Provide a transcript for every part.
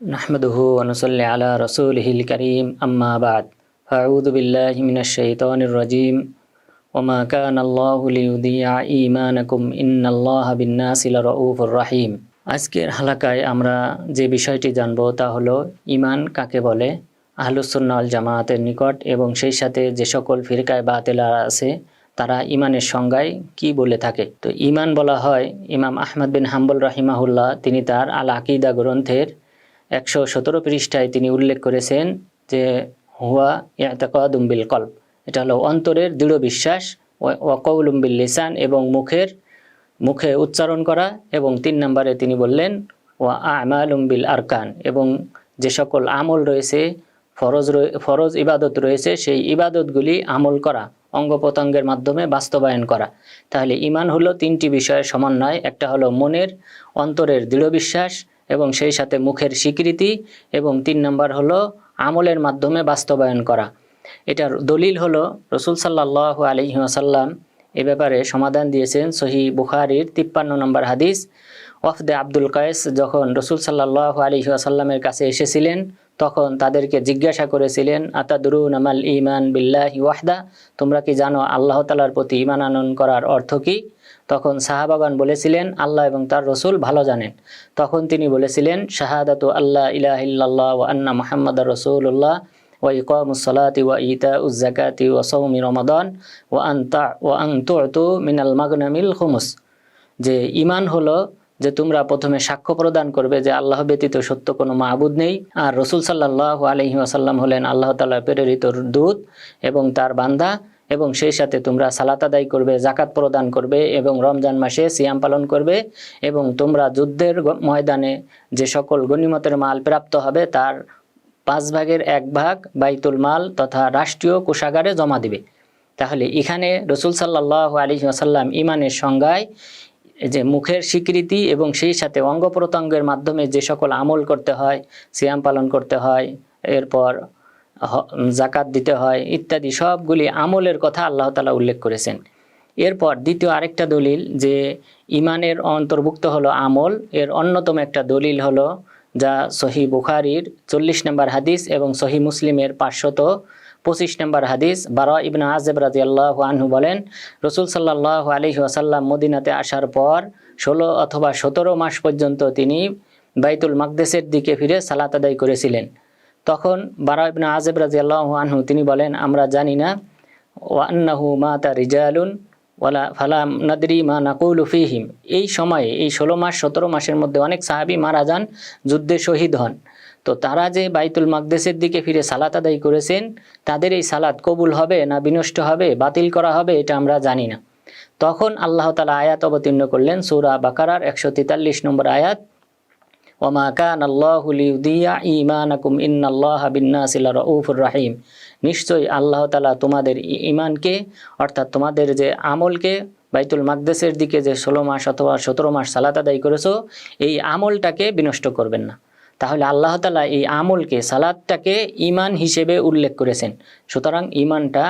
নাহমদহু অনুসল্লি আলা রসুল হিল করিম আম্মাবাদ ফাউদুবিল্লাহিমিনাশাইতানির রাজিম ওমা কান আল্লাহু লিউদিয়া ঈমানাকুম ইন্নাল্লাহা বিন্নাসি লারউফুর রহিম আজকের হালাকায় আমরা যে বিষয়টি জানব তা হলো ইমান কাকে বলে আহলুসুন্নাল জামায়াতের নিকট এবং সেই সাথে যে সকল ফিরকায় বাতেলারা আছে, তারা ইমানের সংজ্ঞায় কি বলে থাকে। তো ইমান বলা হয় ইমাম আহমদ বিন হাম্বুল রাহিমাহুল্লাহ, তিনি তার আল আকিদা গ্রন্থের একশো সতেরো পৃষ্ঠায় তিনি উল্লেখ করেছেন যে হুয়া ইয়াতাকাদুম বিল কল্প এটা হলো অন্তরের দৃঢ় বিশ্বাস ওয়াকৌলুম বিল লিসান এবং মুখের, মুখে উচ্চারণ করা এবং তিন নম্বরে তিনি বললেন, ওয়া আমালুম আরকান এবং যে সকল আমল রয়েছে, ফরজ ফরজ ইবাদত রয়েছে, সেই ইবাদতগুলি আমল করা অঙ্গ প্রত্যঙ্গের মাধ্যমে বাস্তবায়ন করা। তাহলে ইমান হলো তিনটি বিষয়ের সমন্বয়। একটা হলো মনের, অন্তরের দৃঢ় বিশ্বাস এবং সেই সাথে মুখের স্বীকৃতি এবং তিন নম্বর হলো আমলের মাধ্যমে বাস্তবায়ন করা। এটার দলিল হলো রসুল সাল্লাহ আলহি আসাল্লাম এ ব্যাপারে সমাধান দিয়েছেন সহি বুখারির তিপ্পান্ন নম্বর হাদিস। ওয়াফদে আব্দুল কায়েস যখন রসুল সাল্লাহ আলহি আসাল্লামের কাছে এসেছিলেন তখন তাদেরকে জিজ্ঞাসা করেছিলেন আতাদুরুন আমাল ইমান বিল্লাহি ওয়াহদা? তোমরা কি জানো আল্লাহ তালার প্রতি ইমান আনয়ন করার অর্থ কি? তখন সাহাবাগান বলেছিলেন, আল্লাহ এবং তার রসুল ভালো জানেন। তখন তিনি বলেছিলেন, শাহাদাতু আল্লাহ ইলাহিল্লাহ ও আন্না মোহাম্মদ রসুল্লাহ ওয়া সৌমি মিনাল মাগনামিল যে ইমান হলো যে তোমরা প্রথমে সাক্ষ্য প্রদান করবে যে আল্লাহ ব্যতীত সত্য কোনো মাহবুদ নেই। আর রসুল সাল্লাহ আলহি আসাল্লাম হলেন আল্লাহ তালা প্রেরিত দূত এবং তার বান্দা এবং সেই সাথে তোমরা সালাত আদায় করবে জাকাত প্রদান করবে এবং রমজান মাসে সিয়াম পালন করবে এবং তোমরা যুদ্ধের ময়দানে যে সকল গণিমতের মাল প্রাপ্ত হবে তার পাঁচ ভাগের এক ভাগ বাইতুল মাল তথা রাষ্ট্রীয় কোষাগারে জমা দিবে। তাহলে এখানে রসুল সাল্লাহ আলী আসাল্লাম ইমানের সংজ্ঞায় যে মুখের স্বীকৃতি এবং সেই সাথে অঙ্গ প্রত্যঙ্গের মাধ্যমে যে সকল আমল করতে হয়, সিয়াম পালন করতে হয়, এরপর জাকাত দিতে হয়, ইত্যাদি সবগুলি আমলের কথা আল্লাহ তালা উল্লেখ করেছেন। এরপর দ্বিতীয় আরেকটা দলিল যে ইমানের অন্তর্ভুক্ত হলো আমল, এর অন্যতম একটা দলিল হলো যা সহি বুখারির চল্লিশ নম্বর হাদিস এবং সহি মুসলিমের পাঁচশত পঁচিশ নম্বর হাদিস, বারা ইবনা আজেব রাজি আল্লাহ আনহু বলেন, রসুল সাল্লাহ আলহি আসাল্লাম মদিনাতে আসার পর ষোলো অথবা সতেরো মাস পর্যন্ত তিনি বাইতুল মাকদেসের দিকে ফিরে সালাত আদায় করেছিলেন। তখন বারা ইবনা আজেব রাজি আল্লাহ আনহু তিনি বলেন, আমরা জানি না ওয়ান্নাহু মা তা রিজালুন, ওয়ালা ফালাম নাদরি মা নাকুলু ফিহিম। এই সময়ে, এই ষোলো মাস, সতেরো মাসের মধ্যে অনেক সাহাবি মারা যান, যুদ্ধে শহীদ হন। তো তারা যে বাইতুল মাকদেসের দিকে ফিরে সালাত আদায় করেছেন, তাদের এই সালাত কবুল হবে না বিনষ্ট হবে, বাতিল করা হবে এটা আমরা জানি না। তখন আল্লাহ তালা আয়াত অবতীর্ণ করলেন সূরা বাকারার একশো তেতাল্লিশ নম্বর আয়াত, ওমা রাহিম। নিশ্চয়ই আল্লাহ তালা তোমাদের ইমানকে অর্থাৎ তোমাদের যে আমলকে, বাইতুল মাকদেসের দিকে যে ষোলো মাস অথবা সতেরো মাস সালাত আদায় করেছ, এই আমলটাকে বিনষ্ট করবেন না। তাহলে আল্লাহ তালা এই আমলকে, সালাদটাকে ইমান হিসেবে উল্লেখ করেছেন। সুতরাং ইমানটা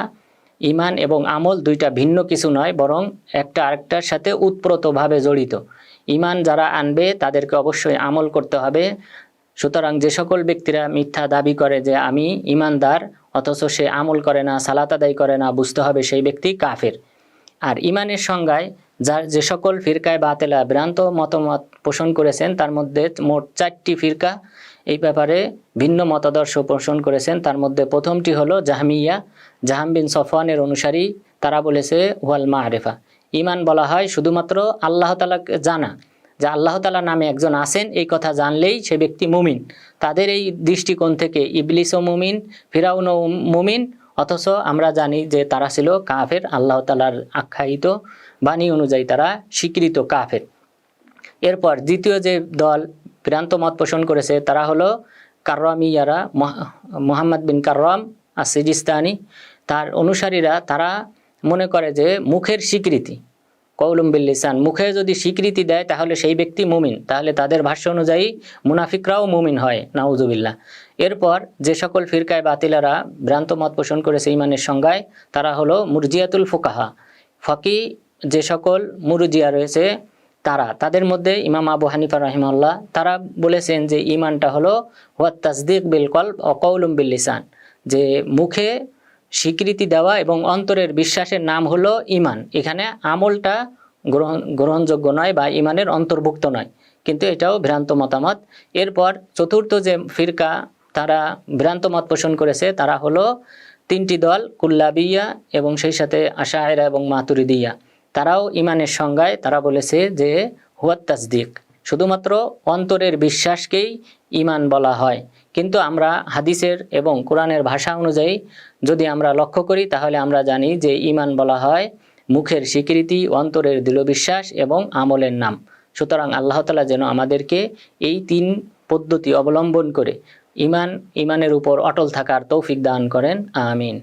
ইমান এবং আমল দুইটা ভিন্ন কিছু নয়, বরং একটা আরেকটার সাথে উৎপ্রতভাবে জড়িত। ইমান যারা আনবে, তাদেরকে অবশ্যই আমল করতে হবে। সুতরাং যে সকল ব্যক্তিরা মিথ্যা দাবি করে যে আমি ইমানদার অথচ সে আমল করে না, সালাত আদায় করে না, বুঝতে হবে সেই ব্যক্তি কাফের। আর ইমানের সংজ্ঞায় যার যে সকল ফিরকায় বাতেলা ভ্রান্ত মতামত পোষণ করেছেন, তার মধ্যে মোট চারটি ফিরকা এই ব্যাপারে ভিন্ন মতাদর্শ পোষণ করেছেন। তার মধ্যে প্রথমটি হলো জাহামিয়া। জাহাম বিন সফওয়ানের অনুসারী তারা বলেছে, ওয়াল মারেফা। ইমান বলা হয় শুধুমাত্র আল্লাহ তালাকে জানা। যে আল্লাহ তালা নামে একজন আছেন, এই কথা জানলেই সে ব্যক্তি মুমিন। তাদের এই দৃষ্টিকোণ থেকে ইবলিসও মুমিন ফিরাউনও মুমিন অথচ আমরা জানি যে তারা ছিল কাফের, আল্লাহ তালার আখ্যায়িত বাণী অনুযায়ী তারা স্বীকৃত কাফের। এরপর দ্বিতীয় যে দল ভ্রান্ত মত পোষণ করেছে তারা হলো কার্রামিয়ারা মোহাম্মদ বিন কার্রাম আর সিজিস্তানি। তার অনুসারীরা তারা মনে করে যে মুখের স্বীকৃতি। কৌলুম বিল্লিসান মুখে যদি স্বীকৃতি দেয় তাহলে সেই ব্যক্তি মুমিন, তাহলে তাদের ভাষ্য অনুযায়ী মুনাফিকরাও মুমিন হয়, নাউজুবিল্লাহ। এরপর যে সকল ফিরকায় বাতিলারা ভ্রান্ত মত পোষণ করেছে ইমানের সংজ্ঞায়, তারা হলো মুরজিয়াতুল ফুকাহা। ফকি যে সকল মুরুজিয়া রয়েছে তারা, তাদের মধ্যে ইমাম আবু হানিফা রহিমাল্লাহ তারা বলেছেন যে ইমানটা হলো ওয়াত তাসদিক বিল কল্ব অকৌলুম যে মুখে স্বীকৃতি দেওয়া এবং অন্তরের বিশ্বাসের নাম হলো ইমান। এখানে আমলটা গ্রহণ গ্রহণযোগ্য নয় বা ইমানের অন্তর্ভুক্ত নয়, কিন্তু এটাও ভ্রান্ত মতামত। এরপর চতুর্থ যে ফিরকা, তারা ভ্রান্ত মত পোষণ করেছে, তারা হলো তিনটি দল, কুল্লাবিয়া এবং সেই সাথে আশায়রা এবং মাতুরিদিয়া। তারাও ইমানের সংজ্ঞায়, তারা বলেছে যে হুয়াত তাসদিক, শুধুমাত্র অন্তরের বিশ্বাসকেই ইমান বলা হয়। কিন্তু আমরা হাদিসের এবং কোরআনের ভাষা অনুযায়ী যদি আমরা লক্ষ্য করি, তাহলে আমরা জানি যে ইমান বলা হয় মুখের স্বীকৃতি, অন্তরের দৃঢ় বিশ্বাস এবং আমলের নাম। সুতরাং আল্লাহ তালা যেন আমাদেরকে এই তিন পদ্ধতি অবলম্বন করে ইমান ইমানের উপর অটল থাকার তৌফিক দান করেন। আমিন।